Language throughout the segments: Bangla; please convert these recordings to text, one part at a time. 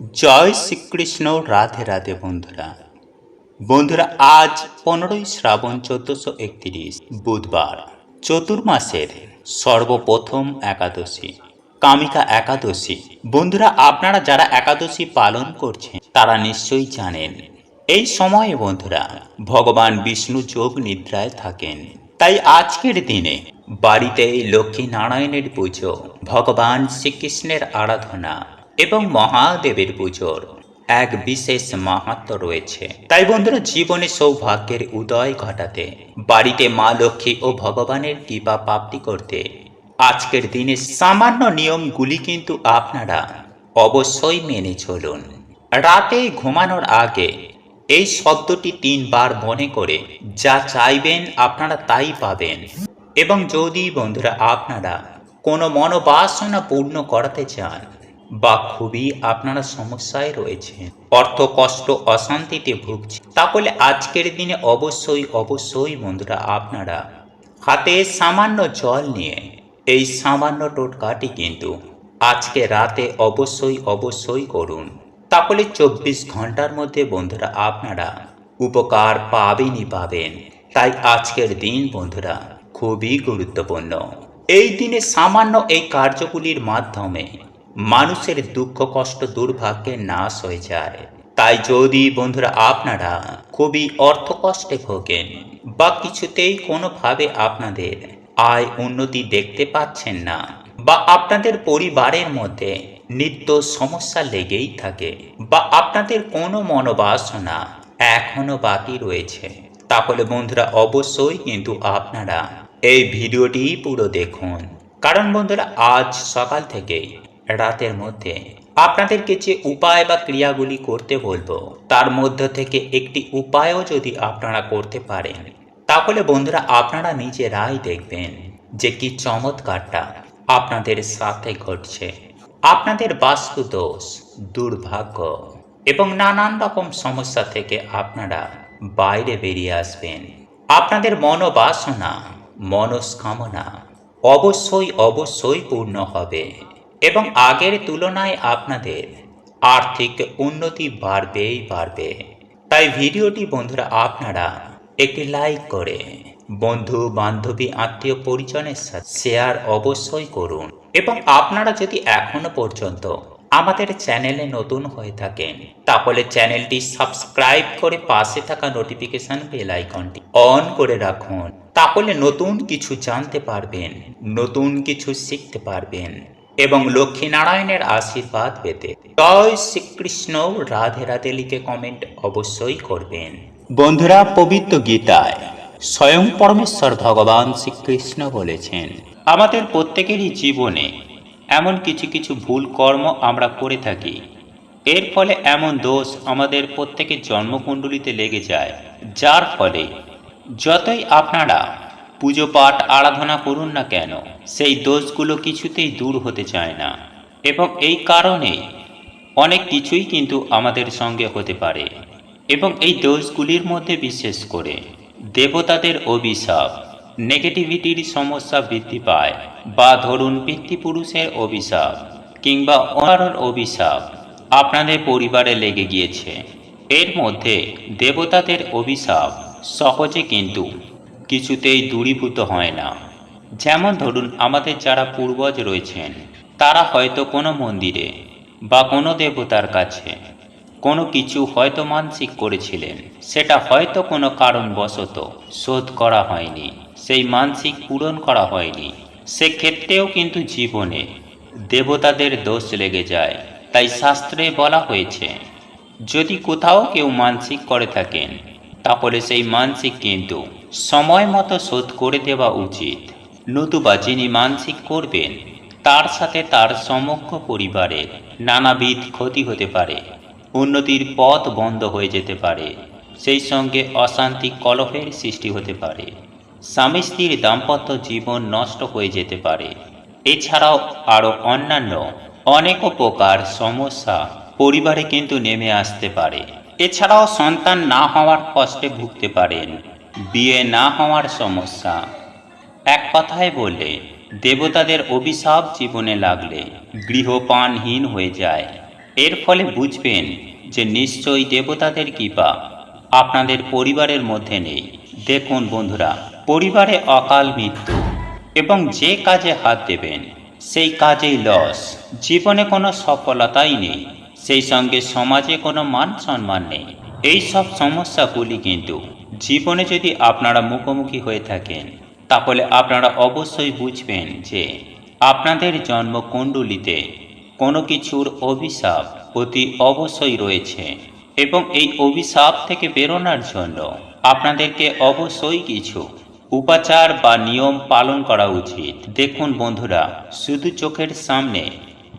জয় শ্রীকৃষ্ণ, রাধে রাধে বন্ধুরা। বন্ধুরা, আজ পনেরোই শ্রাবণ চোদ্দশো একত্রিশ বুধবার, চতুর্মাসের সর্বপ্রথম একাদশী, কামিকা একাদশী। বন্ধুরা, আপনারা যারা একাদশী পালন করছেন, তারা নিশ্চয়ই জানেন, এই সময়ে বন্ধুরা, ভগবান বিষ্ণু যোগ নিদ্রায় থাকেন। তাই আজকের দিনে বাড়িতে লক্ষ্মী নারায়ণের পুজো, ভগবান শ্রীকৃষ্ণের আরাধনা এবং মহাদেবের পুজোর এক বিশেষ মাহাত্ম রয়েছে। তাই বন্ধুরা, জীবনে সৌভাগ্যের উদয় ঘটাতে, বাড়িতে মা লক্ষ্মী ও ভগবানের কৃপা প্রাপ্তি করতে আজকের দিনে সামান্য নিয়মগুলি কিন্তু আপনারা অবশ্যই মেনে চলুন। রাতে ঘুমানোর আগে এই শব্দটি তিনবার মনে করে যা চাইবেন আপনারা তাই পাবেন। এবং যদি বন্ধুরা আপনারা কোনো মনোবাসনা পূর্ণ করাতে চান বা খুবই আপনারা সমস্যায় রয়েছেন। অর্থ কষ্ট অশান্তিতে ভুগছে। তাহলে আজকের দিনে অবশ্যই অবশ্যই বন্ধুরা আপনারা হাতে সামান্য জল নিয়ে এই সামান্য টোটকাটি কিন্তু আজকে রাতে অবশ্যই অবশ্যই করুন। তাহলে চব্বিশ ঘণ্টার মধ্যে বন্ধুরা আপনারা উপকার পাবেনই পাবেন। তাই আজকের দিন বন্ধুরা খুবই গুরুত্বপূর্ণ। এই দিনে সামান্য এই কার্যগুলির মাধ্যমে মানুষের দুঃখ, কষ্ট দুর্ভাগ্যের নাশ হয়ে যায়। তাই যদি বন্ধুরা আপনারা খুবই অর্থ কষ্টে ভোগেন বা কিছুতেই কোনোভাবে আপনাদের আয় উন্নতি দেখতে পাচ্ছেন না বা আপনাদের পরিবারের মধ্যে নিত্য সমস্যা লেগেই থাকে বা আপনাদের কোনো মনোবাসনা এখনও বাকি রয়েছে, তাহলে বন্ধুরা অবশ্যই কিন্তু আপনারা এই ভিডিওটি পুরো দেখুন। কারণ বন্ধুরা, আজ সকাল থেকেই রাতের মধ্যে আপনাদেরকে যে উপায় বা ক্রিয়াগুলি করতে বলব, তার মধ্য থেকে একটি উপায়ও যদি আপনারা করতে পারেন, তাহলে বন্ধুরা আপনারা নিজেরাই দেখবেন যে কি চমৎকারটা আপনাদের সাথে ঘটছে। আপনাদের বাস্তু দোষ, দুর্ভাগ্য এবং নানান রকম সমস্যা থেকে আপনারা বাইরে বেরিয়ে আসবেন। আপনাদের মনোবাসনা, মনস্কামনা অবশ্যই অবশ্যই পূর্ণ হবে। এবং আগের তুলনায় আপনাদের আর্থিক উন্নতি বাড়বেই বাড়বে। তাই ভিডিওটি বন্ধুরা আপনারা একটি লাইক করে বন্ধু, বান্ধবী, আত্মীয় পরিজনের সাথে শেয়ার অবশ্যই করুন। এবং আপনারা যদি এখনও পর্যন্ত আমাদের চ্যানেলে নতুন হয়ে থাকেন, তাহলে চ্যানেলটি সাবস্ক্রাইব করে পাশে থাকা নোটিফিকেশন বেল আইকনটি অন করে রাখুন। তাহলে নতুন কিছু জানতে পারবেন, নতুন কিছু শিখতে পারবেন। এবং লক্ষ্মীনারায়ণের আশীর্বাদ পেতে। জয় শ্রীকৃষ্ণ, রাধে রাধে লিখে কমেন্ট অবশ্যই করবেন। বন্ধুরা, পবিত্র গীতায় স্বয়ং পরমেশ্বর ভগবান শ্রীকৃষ্ণ বলেছেন, আমাদের প্রত্যেকেরই জীবনে এমন কিছু কিছু ভুল কর্ম আমরা করে থাকি। এর ফলে এমন দোষ আমাদের প্রত্যেকের জন্মকুণ্ডলিতে লেগে যায়। যার ফলে যতই আপনারা পুজো পাঠ, আরাধনা করুন না কেন, সেই দোষগুলো কিছুতেই দূর হতে চায় না। এবং এই কারণে অনেক কিছুই কিন্তু আমাদের সঙ্গে হতে পারে। এবং এই দোষগুলির মধ্যে বিশেষ করে দেবতাদের অভিশাপ, নেগেটিভিটির সমস্যা বৃদ্ধি পায় বা ধরুন পিতৃপুরুষের অভিশাপ কিংবা অনারর অভিশাপ আপনাদের পরিবারে লেগে গিয়েছে। এর মধ্যে দেবতাদের অভিশাপ সহজে কিন্তু কিছুতেই দূরীভূত হয় না। যেমন ধরুন, আমাদের যারা পূর্বজ রয়েছেন, তারা হয়তো কোনো মন্দিরে বা কোনো দেবতার কাছে কোনো কিছু হয়তো মানসিক করেছিলেন। সেটা হয়তো কোনো কারণবশত শোধ করা হয়নি, সেই মানসিক পূরণ করা হয়নি। সেক্ষেত্রেও কিন্তু জীবনে দেবতাদের দোষ লেগে যায়, তাই শাস্ত্রে বলা হয়েছে, যদি কোথাও কেউ মানসিক করে থাকেন তাহলে সেই মানসিক কিন্তু সময় মতো শোধ করে দেওয়া উচিত। নতুবা যিনি মানসিক করবেন, তার সাথে তার সমগ্র পরিবারের নানাবিধ ক্ষতি হতে পারে, উন্নতির পথ বন্ধ হয়ে যেতে পারে, সেই সঙ্গে অশান্তি কলহের সৃষ্টি হতে পারে, স্বামী স্ত্রীর দাম্পত্য জীবন নষ্ট হয়ে যেতে পারে। এছাড়াও আরও অন্যান্য অনেক প্রকার সমস্যা পরিবারে কিন্তু নেমে আসতে পারে। এছাড়াও সন্তান না হওয়ার কষ্টে ভুগতে পারেন, বিয়ে না হওয়ার সমস্যা। এক কথায় বললে দেবতাদের অভিশাপ জীবনে লাগলে গৃহপানহীন হয়ে যায়। এর ফলে বুঝবেন যে নিশ্চয়ই দেবতাদের কৃপা আপনাদের পরিবারের মধ্যে নেই। দেখুন বন্ধুরা, পরিবারে অকাল মৃত্যু এবং যে কাজে হাত দেবেন, সেই কাজেই লস। জীবনে কোনো সফলতাই নেই। সেই সঙ্গে সমাজে কোনো মান সম্মান নেই। এই সব সমস্যাগুলি কিন্তু জীবনে যদি আপনারা মুখোমুখি হয়ে থাকেন, তাহলে আপনারা অবশ্যই বুঝবেন যে আপনাদের জন্মকুণ্ডলিতে কোনো কিছুর অভিশাপ অতি অবশ্যই রয়েছে এবং এই অভিশাপ থেকে বেরোনোর জন্য আপনাদেরকে অবশ্যই কিছু উপাচার বা নিয়ম পালন করা উচিত। দেখুন বন্ধুরা, শুধু চোখের সামনে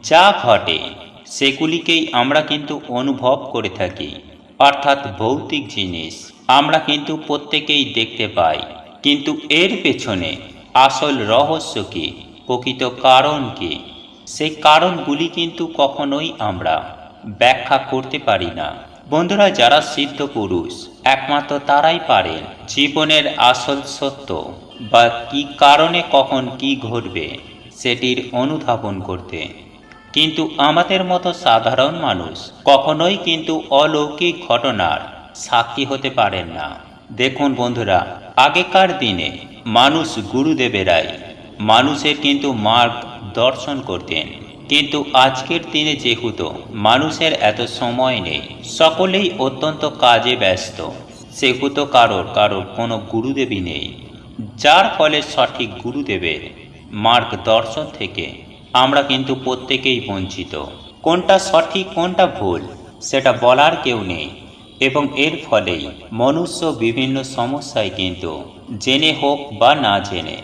যা ঘটে সেগুলিকেই আমরা কিন্তু অনুভব করে থাকি। অর্থাৎ ভৌতিক জিনিস আমরা কিন্তু প্রত্যেকেই দেখতে পাই। কিন্তু এর পেছনে আসল রহস্য কী? প্রকৃত কারণ কি? সেই কারণগুলি কিন্তু কখনোই আমরা ব্যাখ্যা করতে পারি না। বন্ধুরা, যারা সিদ্ধ পুরুষ, একমাত্র তারাই পারেন জীবনের আসল সত্য বা কি কারণে কখন কি ঘটবে, সেটির অনুধাবন করতে। কিন্তু আমাদের মতো সাধারণ মানুষ কখনোই কিন্তু অলৌকিক ঘটনার সাক্ষী হতে পারেন না। দেখুন বন্ধুরা, আগেকার দিনে মানুষ গুরুদেবেরাই মানুষের কিন্তু মার্গ দর্শন করতেন। কিন্তু আজকের দিনে যেহেতু মানুষের এত সময় নেই, সকলেই অত্যন্ত কাজে ব্যস্ত। সেহেতু কারোর কারোর কোনো গুরুদেবী নেই। যার ফলে সঠিক গুরুদেবের মার্গ দর্শন থেকে আমরা কিন্তু প্রত্যেকেই বঞ্চিত। কোনটা সঠিক, কোনটা ভুল, সেটা বলার কেউ নেই। এবং এর ফলেই মনুষ্য বিভিন্ন সমস্যায় কিন্তু জেনে হোক বা না জেনে,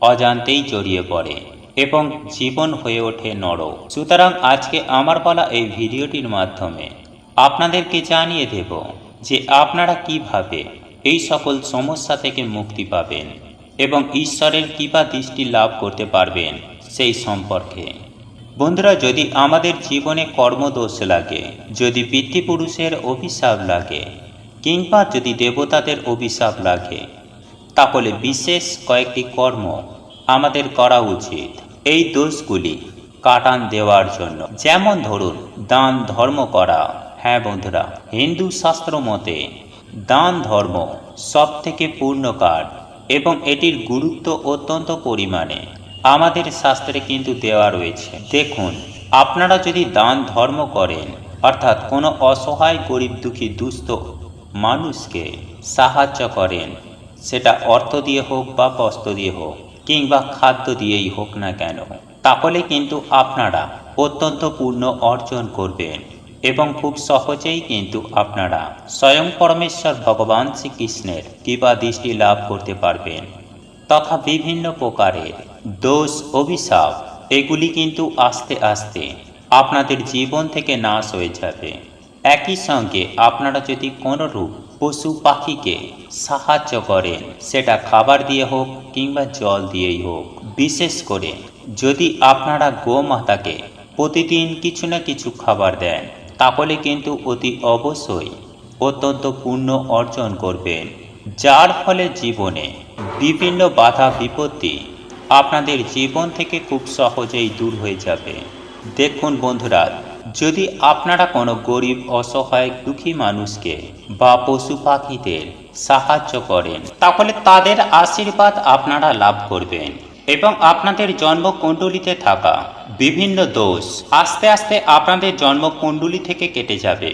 অজান্তেই জড়িয়ে পড়ে এবং জীবন হয়ে ওঠে নরক। সুতরাং আজকে আমার বলা এই ভিডিওটির মাধ্যমে আপনাদেরকে জানিয়ে দেব যে আপনারা কীভাবে এই সকল সমস্যা থেকে মুক্তি পাবেন এবং ঈশ্বরের কৃপা দৃষ্টি লাভ করতে পারবেন। সেই সম্পর্কে। বন্ধুরা, যদি আমাদের জীবনে কর্মদোষ লাগে, যদি পিতৃপুরুষের অভিশাপ লাগে, কিংবা যদি দেবতাদের অভিশাপ লাগে, তাহলে বিশেষ কয়েকটি কর্ম আমাদের করা উচিত। এই দোষগুলি কাটান দেওয়ার জন্য। যেমন ধরুন, দান ধর্ম করা। হ্যাঁ বন্ধুরা, হিন্দু শাস্ত্র মতে দান ধর্ম সব থেকে পূর্ণ কাজ এবং এটির গুরুত্ব অত্যন্ত পরিমাণে। আমাদের শাস্ত্রে কিন্তু দেওয়া রয়েছে। দেখুন, আপনারা যদি দান ধর্ম করেন, অর্থাৎ কোনো অসহায়, গরিব, দুঃখী, দুস্থ মানুষকে সাহায্য করেন, সেটা অর্থ দিয়ে হোক বা বস্ত্র দিয়ে হোক, কিংবা খাদ্য দিয়েই হোক না কেন, তাহলে কিন্তু আপনারা অত্যন্ত পূর্ণ অর্জন করবেন এবং খুব সহজেই কিন্তু আপনারা স্বয়ং পরমেশ্বর ভগবান শ্রীকৃষ্ণের কৃপা দৃষ্টি লাভ করতে পারবেন। তথা বিভিন্ন প্রকারের দোষ, অভিশাপ, এগুলি কিন্তু আস্তে আস্তে আপনাদের জীবন থেকে নাশ হয়ে যাবে। একই সঙ্গে আপনারা যদি কোনোরূপ পশু পাখিকে সাহায্য করেন, সেটা খাবার দিয়ে হোক কিংবা জল দিয়েই হোক। বিশেষ করে যদি আপনারা গোমাতাকে প্রতিদিন কিছু না কিছু খাবার দেন, তাহলে কিন্তু অতি অবশ্যই অত্যন্ত পূর্ণ অর্জন করবেন, যার ফলে জীবনে বিভিন্ন বাধা বিপত্তি আপনাদের জীবন থেকে খুব সহজেই দূর হয়ে যাবে। দেখুন বন্ধুরা, যদি আপনারা কোনো গরিব, অসহায়, দুঃখী মানুষকে বা পশু পাখিদের সাহায্য করেন, তাহলে তাদের আশীর্বাদ আপনারা লাভ করবেন এবং আপনাদের জন্মকুণ্ডলিতে থাকা বিভিন্ন দোষ আস্তে আস্তে আপনাদের জন্মকুণ্ডলী থেকে কেটে যাবে।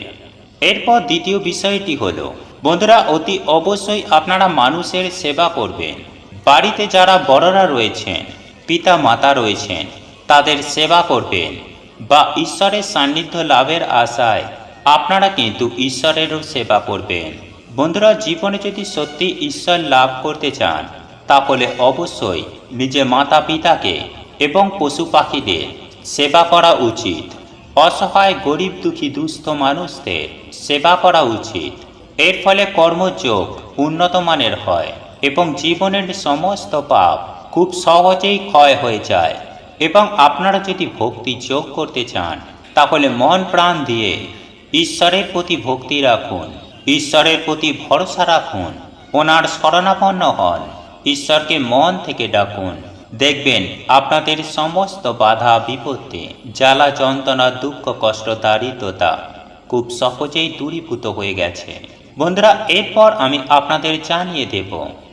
এরপর দ্বিতীয় বিষয়টি হলো, বন্ধুরা, অতি অবশ্যই আপনারা মানুষের সেবা করবেন। বাড়িতে যারা বড়রা রয়েছেন পিতা মাতা রয়েছেন, তাদের সেবা করবেন। বা ঈশ্বরের সান্নিধ্য লাভের আশায় আপনারা কিন্তু ঈশ্বরেরও সেবা করবেন। বন্ধুরা, জীবনে যদি সত্যি ঈশ্বর লাভ করতে চান, তাহলে অবশ্যই নিজে মাতা পিতাকে এবং পশু পাখিদের সেবা করা উচিত। অসহায়, গরিব, দুঃখী, দুস্থ মানুষদের সেবা করা উচিত। এর ফলে কর্মযোগ উন্নত মানের হয়। এবং জীবনের সমস্ত পাপ খুব সহজেই ক্ষয় হয়ে যায়। এবং আপনারা যদি ভক্তি যোগ করতে চান, তাহলে মন প্রাণ দিয়ে ঈশ্বরের প্রতি ভক্তি রাখুন, ঈশ্বরের প্রতি ভরসা রাখুন, ওনার শরণাপন্ন হন, ঈশ্বরকে মন থেকে ডাকুন। দেখবেন আপনাদের সমস্ত বাধা, বিপত্তি, জ্বালা, যন্ত্রণা, দুঃখ, কষ্ট, দারিদ্রতা খুব সহজেই দূরীভূত হয়ে গেছে। বন্ধুরা, এরপর আমি আপনাদের জানিয়ে দেব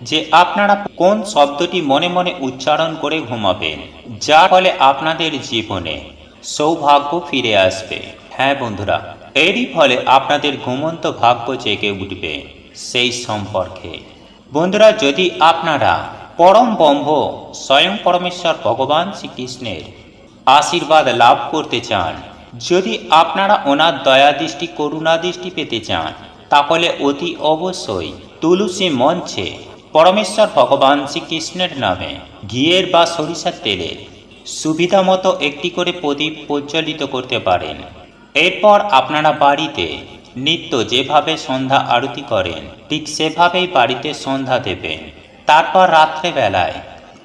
যে আপনারা কোন শব্দটি মনে মনে উচ্চারণ করে ঘুমাবেন, যার ফলে আপনাদের জীবনে সৌভাগ্য ফিরে আসবে। হ্যাঁ বন্ধুরা, এরই ফলে আপনাদের ঘুমন্ত ভাগ্য জেগে উঠবে সেই সম্পর্কে। বন্ধুরা, যদি আপনারা পরম ব্রহ্ম, স্বয়ং পরমেশ্বর ভগবান শ্রীকৃষ্ণের আশীর্বাদ লাভ করতে চান, যদি আপনারা ওনার দয়া দৃষ্টি করুণা দৃষ্টি পেতে চান তাহলে অতি অবশ্যই তুলসী মঞ্চে পরমেশ্বর ভগবান শ্রীকৃষ্ণের নামে ঘিয়ের বা সরিষার তেলের সুবিধা মতো একটি করে প্রদীপ প্রজ্বলিত করতে পারেন। এরপর আপনারা বাড়িতে নিত্য যেভাবে সন্ধ্যা আরতি করেন, ঠিক সেভাবেই বাড়িতে সন্ধ্যা দেবেন। তারপর রাত্রেবেলায়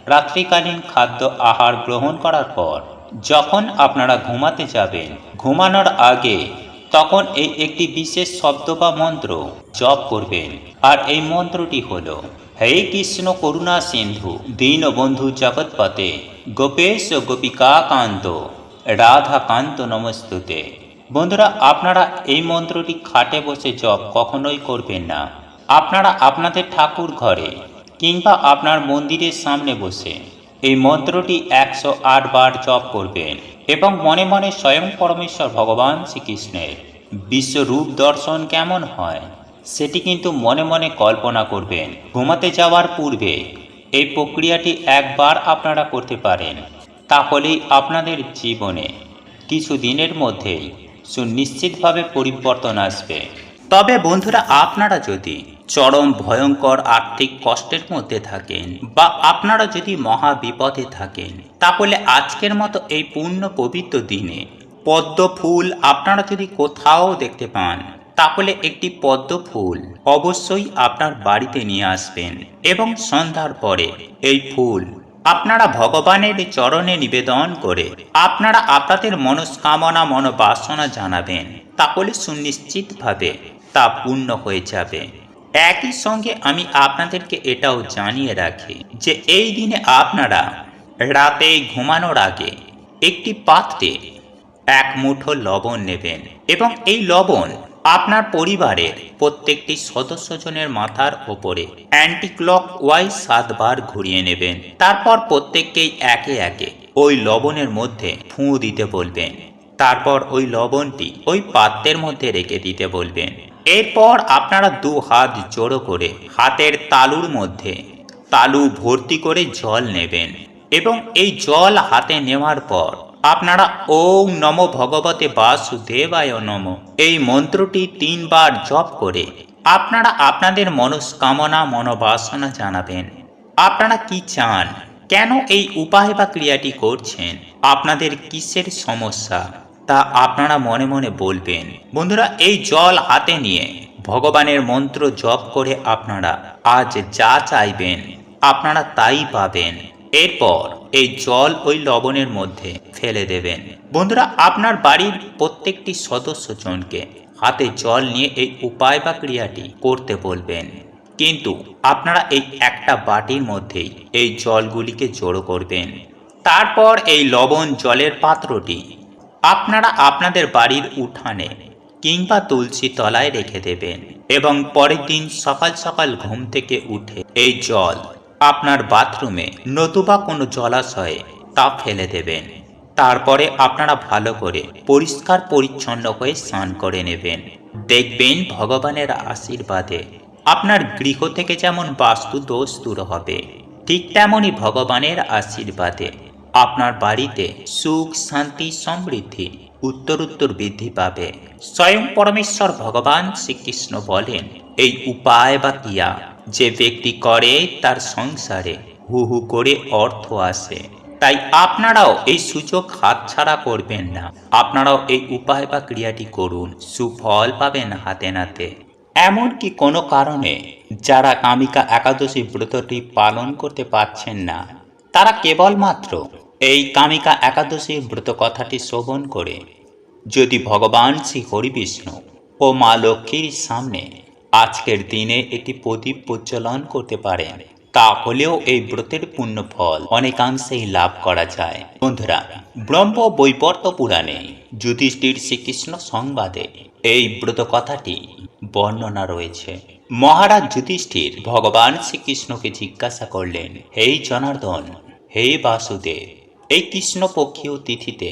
রাত্রিকালীন খাদ্য আহার গ্রহণ করার পর যখন আপনারা ঘুমাতে যাবেন, ঘুমানোর আগে তখন এই একটি বিশেষ শব্দ বা মন্ত্র জপ করবেন। আর এই মন্ত্রটি হল, হে কৃষ্ণ করুণা সিন্ধু, দীনবন্ধু জগৎপতে গোপেশ গোপিকা কান্ত, রাধা কান্ত নমস্তুতে। বন্ধুরা, আপনারা এই মন্ত্রটি খাটে বসে জপ কখনোই করবেন না। আপনারা আপনাদের ঠাকুর ঘরে কিংবা আপনার মন্দিরের সামনে বসে এই মন্ত্রটি একশো আট বার জপ করবেন এবং মনে মনে স্বয়ং পরমেশ্বর ভগবান শ্রীকৃষ্ণের বিশ্বরূপ দর্শন কেমন হয়, সেটি কিন্তু মনে মনে কল্পনা করবেন। ঘুমাতে যাওয়ার পূর্বে এই প্রক্রিয়াটি একবার আপনারা করতে পারেন। তাহলেই আপনাদের জীবনে কিছু দিনের মধ্যেই সুনিশ্চিতভাবে পরিবর্তন আসবে। তবে বন্ধুরা, আপনারা যদি চরম ভয়ঙ্কর আর্থিক কষ্টের মধ্যে থাকেন বা আপনারা যদি মহা বিপদে থাকেন, তাহলে আজকের মতো এই পূর্ণ পবিত্র দিনে পদ্ম ফুল আপনারা যদি কোথাও দেখতে পান, তাহলে একটি পদ্ম ফুল অবশ্যই আপনার বাড়িতে নিয়ে আসবেন এবং সন্ধ্যার পরে এই ফুল আপনারা ভগবানের চরণে নিবেদন করে আপনারা আপনাদের মনস্কামনা মনোবাসনা জানাবেন, তাহলে সুনিশ্চিতভাবে তা পূর্ণ হয়ে যাবে। একই সঙ্গে আমি আপনাদেরকে এটাও জানিয়ে রাখি যে এই দিনে আপনারা রাতে ঘুমানোর আগে একটি পাত্রে এক মুঠো লবণ নেবেন এবং এই লবণ আপনার পরিবারের প্রত্যেকটি সদস্যজনের মাথার ওপরে অ্যান্টি ক্লক ওয়াইজ সাতবার ঘুরিয়ে নেবেন। তারপর প্রত্যেককেই একে একে ওই লবণের মধ্যে ফুঁ দিতে বলবেন। তারপর ওই লবণটি ওই পাত্রের মধ্যে রেখে দিতে বলবেন। এরপর আপনারা দু হাত জোড়ো করে হাতের তালুর মধ্যে তালু ভর্তি করে জল নেবেন এবং এই জল হাতে নেওয়ার পর আপনারা ওম নম ভগবতে বাসুদেবায় নম। এই মন্ত্রটি তিনবার জপ করে আপনারা আপনাদের মনস্কামনা, মনোবাসনা জানাবেন। আপনারা কি চান? কেন এই উপায় বা ক্রিয়াটি করছেন? আপনাদের কিসের সমস্যা? তা আপনারা মনে মনে বলবেন, বন্ধুরা, এই জল হাতে নিয়ে ভগবানের মন্ত্র জপ করে আপনারা আজ যা চাইবেন, আপনারা তাই পাবেন। এরপর এই জল ওই লবণের মধ্যে ফেলে দেবেন। বন্ধুরা, আপনার বাড়ির প্রত্যেকটি সদস্যজনকে হাতে জল নিয়ে এই উপায় বা ক্রিয়াটি করতে বলবেন। কিন্তু আপনারা এই একটা বাটির মধ্যেই এই জলগুলিকে জড়ো করবেন। তারপর এই লবণ জলের পাত্রটি আপনারা আপনাদের বাড়ির উঠানে কিংবা তুলসী তলায় রেখে দেবেন এবং পরের দিন সকাল সকাল ঘুম থেকে উঠে এই জল আপনার বাথরুমে নতুবা কোনো জলাশয়ে তা ফেলে দেবেন। তারপরে আপনারা ভালো করে পরিষ্কার পরিচ্ছন্ন হয়ে স্নান করে নেবেন। দেখবেন ভগবানের আশীর্বাদে আপনার গৃহ থেকে যেমন বাস্তু দোষ দূর হবে, ঠিক তেমনই ভগবানের আশীর্বাদে আপনার বাড়িতে সুখ, শান্তি, সমৃদ্ধি, উত্তরোত্তর বৃদ্ধি পাবে। স্বয়ং পরমেশ্বর ভগবান শ্রীকৃষ্ণ বলেন, এই উপায় বা ক্রিয়া যে ব্যক্তি করে তার সংসারে হু হু করে অর্থ আসে। তাই আপনারাও এই সুযোগ হাতছাড়া করবেন না। আপনারাও এই উপায় বা ক্রিয়াটি করুন। সুফল পাবেন হাতে নাতে। এমনকি কোনো কারণে যারা কামিকা একাদশী ব্রতটি পালন করতে পারছেন না, তারা কেবলমাত্র এই কামিকা একাদশী ব্রত কথাটি শ্রবণ করে, যদি ভগবান শ্রী হরিবিষ্ণু ও মা লক্ষ্মীর সামনে আজকের দিনে একটি প্রদীপ প্রজ্বলন করতে পারেন, তাহলেও এই ব্রতের পূর্ণ ফল অনেকাংশেই লাভ করা যায়। বন্ধুরা, ব্রহ্ম বৈবর্ত পুরাণে যুধিষ্ঠির শ্রীকৃষ্ণ সংবাদে এই ব্রত কথাটি বর্ণনা রয়েছে। মহারাজ যুধিষ্ঠির ভগবান শ্রীকৃষ্ণকে জিজ্ঞাসা করলেন, হেই জনার্দন, হে বাসুদেব এই কৃষ্ণপক্ষীয় তিথিতে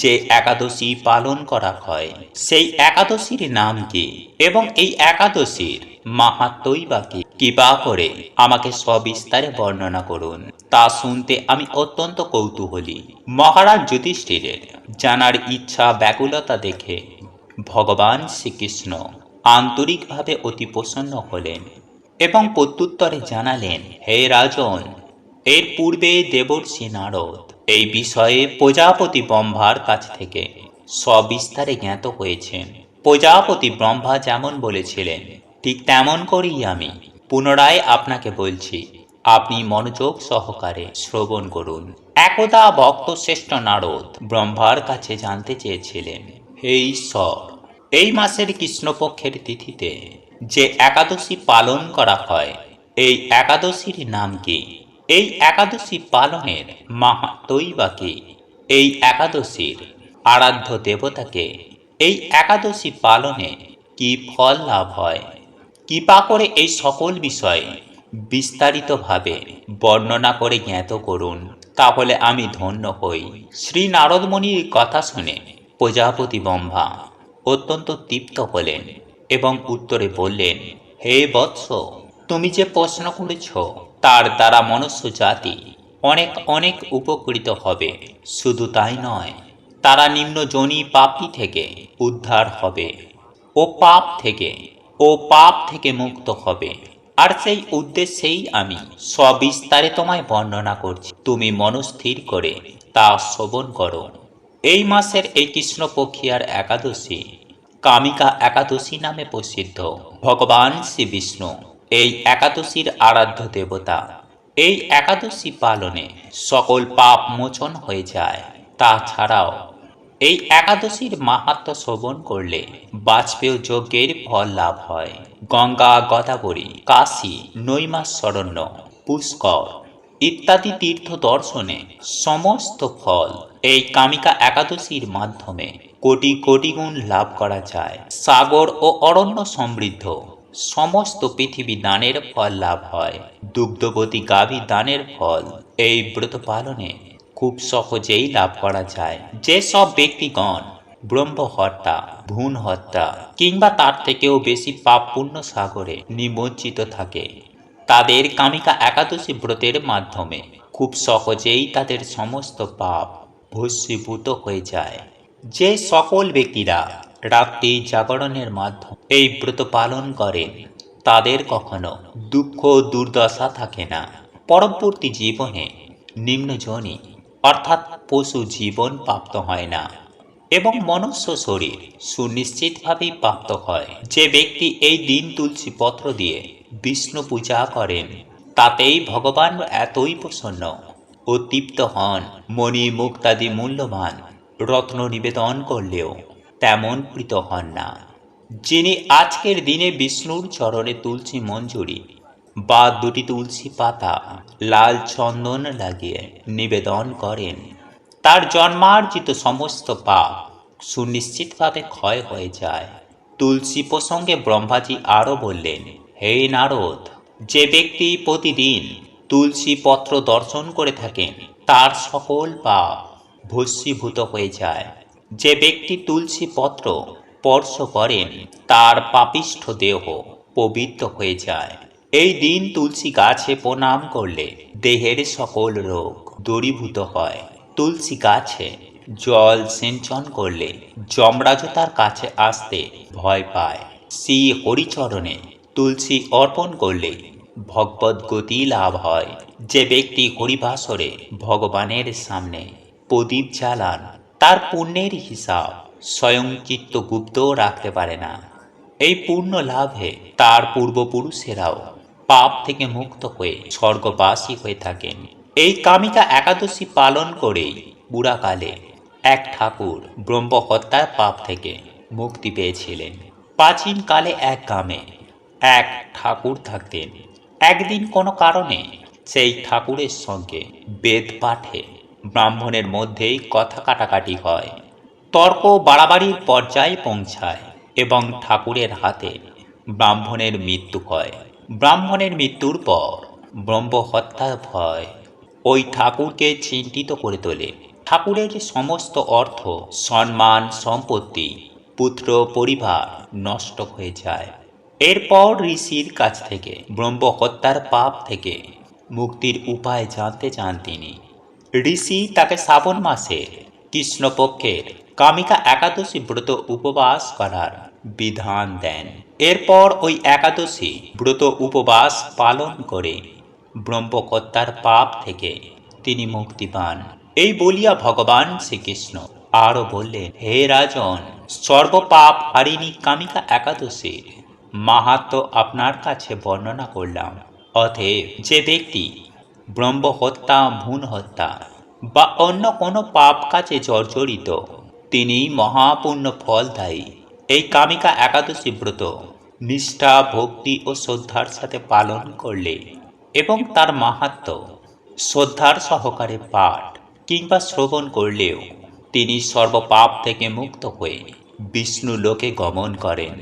যে একাদশী পালন করা হয়, সেই একাদশীর নাম কি এবং এই একাদশীর মাহাত্মই বা কি? কৃপা করে আমাকে সবিস্তারে বর্ণনা করুন। তা শুনতে আমি অত্যন্ত কৌতূহলী। মহারাজ যুধিষ্ঠিরের জানার ইচ্ছা ব্যাকুলতা দেখে ভগবান শ্রীকৃষ্ণ আন্তরিকভাবে অতি প্রসন্ন হলেন এবং প্রত্যুত্তরে জানালেন, হে রাজন, এর পূর্বে দেবর্ষি নারদ এই বিষয়ে প্রজাপতি ব্রহ্মার কাছ থেকে সবিস্তারে জ্ঞাত হয়েছেন প্রজাপতি ব্রহ্মা যেমন বলেছিলেন, ঠিক তেমন করেই আমি। পুনরায় আপনাকে বলছি, আপনি মনোযোগ সহকারে শ্রবণ করুন। একদা ভক্ত শ্রেষ্ঠ নারদ ব্রহ্মার কাছে জানতে চেয়েছিলেন, হে ঈশ্বর, এই মাসের কৃষ্ণপক্ষের তিথিতে যে একাদশী পালন করা হয়, এই একাদশীর নাম কি? এই একাদশী পালনের মাহাত্মই বা কি এই একাদশীর আরাধ্য দেবতাকে, এই একাদশী পালনে কি ফল লাভ হয়? কৃপা করে এই সকল বিষয়ে বিস্তারিতভাবে বর্ণনা করে জ্ঞাত করুন। তাহলে আমি ধন্য হই। শ্রী নারদমণির কথা শুনে প্রজাপতি ব্রহ্মা অত্যন্ত তৃপ্ত হলেন এবং উত্তরে বললেন, হে বৎস, তুমি যে প্রশ্ন করেছ তার দ্বারা মনুষ্য জাতি অনেক অনেক উপকৃত হবে। শুধু তাই নয়, তারা নিম্ন জনি পাপটি থেকে উদ্ধার হবে ও পাপ থেকে ও পাপ থেকে মুক্ত হবে। আর সেই উদ্দেশ্যেই আমি সবিস্তারে তোমায় বর্ণনা করছি। তুমি মনস্থির করে তা শ্রবণ করো। এই মাসের এই কৃষ্ণপক্ষিয়ার একাদশী কামিকা একাদশী নামে প্রসিদ্ধ। ভগবান শ্রী বিষ্ণু এই একাদশীর আরাধ্য দেবতা। এই একাদশী পালনে সকল পাপ মোচন হয়ে যায়। তাছাড়াও, এই একাদশীর মাহাত্ম শ্রবণ করলে বাজপেয় যজ্ঞের ফল লাভ হয়। গঙ্গা, গদাবরী, কাশী নৈমাশরণ্য পুষ্কর ইত্যাদি তীর্থ দর্শনে সমস্ত ফল এই কামিকা একাদশীর মাধ্যমে কোটি কোটি গুণ লাভ করা যায়। সাগর ও অরণ্য সমৃদ্ধ। সমস্ত পৃথিবী দানের ফল লাভ হয়। দুগ্ধবতী গাভী দানের ফল। এই ব্রত পালনে খুব সহজেই লাভ করা যায়। যে সব ব্যক্তিগণ ব্রহ্ম হত্যা ভ্রূণ হত্যা কিংবা তার থেকেও বেশি পাপ পুণ্য সাগরে নিমজ্জিত থাকে, তাদের কামিকা একাদশী ব্রতের মাধ্যমে খুব সহজেই তাদের সমস্ত পাপ ভস্মীভূত হয়ে যায়। যে সকল ব্যক্তিরা রাত্রি জাগরণের মাধ্যমে। এই ব্রত পালন করেন তাদের কখনো দুঃখ দুর্দশা থাকে না। পরবর্তী জীবনে নিম্নজনী, অর্থাৎ পশু জীবন প্রাপ্ত হয় না এবং মনুষ্য শরীর সুনিশ্চিতভাবেই প্রাপ্ত হয়। যে ব্যক্তি এই দিন তুলসী পত্র দিয়ে বিষ্ণু পূজা করেন, তাতেই ভগবান এতই প্রসন্ন ও তৃপ্ত হন। মণি মুক্তাদি মূল্যবান রত্ন নিবেদন করলেও তেমন প্রীত হন না। যিনি আজকের দিনে বিষ্ণুর চরণে তুলসী মঞ্জুরি, বা দুটি তুলসী পাতা, লাল চন্দন লাগিয়ে নিবেদন করেন, তার জন্মার্জিত সমস্ত পাপ সুনিশ্চিতভাবে ক্ষয় হয়ে যায়। তুলসী প্রসঙ্গে ব্রহ্মাজি আরও বললেন, হে নারদ, যে ব্যক্তি প্রতিদিন তুলসী পত্র দর্শন করে থাকেন, তার সকল পাপ ভস্মীভূত হয়ে যায়। যে ব্যক্তি তুলসী পত্র স্পর্শ করেন তার পাপিষ্ঠ দেহ পবিত্র হয়ে যায়। এই দিন তুলসী গাছে প্রণাম করলে দেহের সকল রোগ দূরীভূত হয়। তুলসী গাছে জল সিঞ্চন করলে যমরাজ তার কাছে আসতে ভয় পায়। শ্রী হরিচরণে তুলসী অর্পণ করলে ভগবত গতি লাভ হয়। যে ব্যক্তি হরিবাসরে ভগবানের সামনে প্রদীপ জ্বালান তার পুণ্যের হিসাব স্বয়ং চিত্তগুপ্তও রাখতে পারে না। এই পূর্ণ লাভে তার পূর্বপুরুষেরাও পাপ থেকে মুক্ত হয়ে স্বর্গবাসী হয়ে থাকেন। এই কামিকা একাদশী পালন করেই বুড়াকালে এক ঠাকুর ব্রহ্মহত্যার পাপ থেকে মুক্তি পেয়েছিলেন। প্রাচীন কালে এক গ্রামে এক ঠাকুর থাকতেন। একদিন কোনো কারণে সেই ঠাকুরের সঙ্গে বেদ পাঠে ব্রাহ্মণের মধ্যেই কথা কাটাকাটি হয়। তর্ক বাড়াবাড়ির পর্যায়ে পৌঁছায় এবং ঠাকুরের হাতে ব্রাহ্মণের মৃত্যু হয়। ব্রাহ্মণের মৃত্যুর পর ব্রহ্ম হত্যার ভয়। ওই ঠাকুরকে চিন্তিত করে তোলে। ঠাকুরের সমস্ত অর্থ, সম্মান, সম্পত্তি, পুত্র, পরিবার নষ্ট হয়ে যায়। এরপর ঋষির কাছ থেকে ব্রহ্ম হত্যার পাপ থেকে মুক্তির উপায় জানতে চান তিনি। ঋষি তাকে শ্রাবণ মাসের কৃষ্ণপক্ষের কামিকা একাদশী ব্রত উপবাস করার বিধান দেন। এরপর ওই একাদশী ব্রত উপবাস পালন করে ব্রহ্মকর্তার পাপ থেকে তিনি মুক্তি পান। এই বলিয়া ভগবান শ্রীকৃষ্ণ আরও বললেন, হে রাজন, সর্বপাপ হারিণী কামিকা একাদশীর মাহাত্ম আপনার কাছে বর্ণনা করলাম। অতএব যে ব্যক্তি ব্রহ্ম হত্যা ভ্রূণ হত্যা বা অন্য কোনো পাপ কাজে জর্জরিত। তিনি মহাপূর্ণ ফলদায়ী। এই কামিকা একাদশী ব্রত নিষ্ঠা, ভক্তি ও শ্রদ্ধার সাথে পালন করলে এবং তার মাহাত্ম শ্রদ্ধার সহকারে পাঠ কিংবা শ্রবণ করলেও তিনি সর্বপাপ থেকে মুক্ত হয়ে বিষ্ণু লোকে গমন করেন।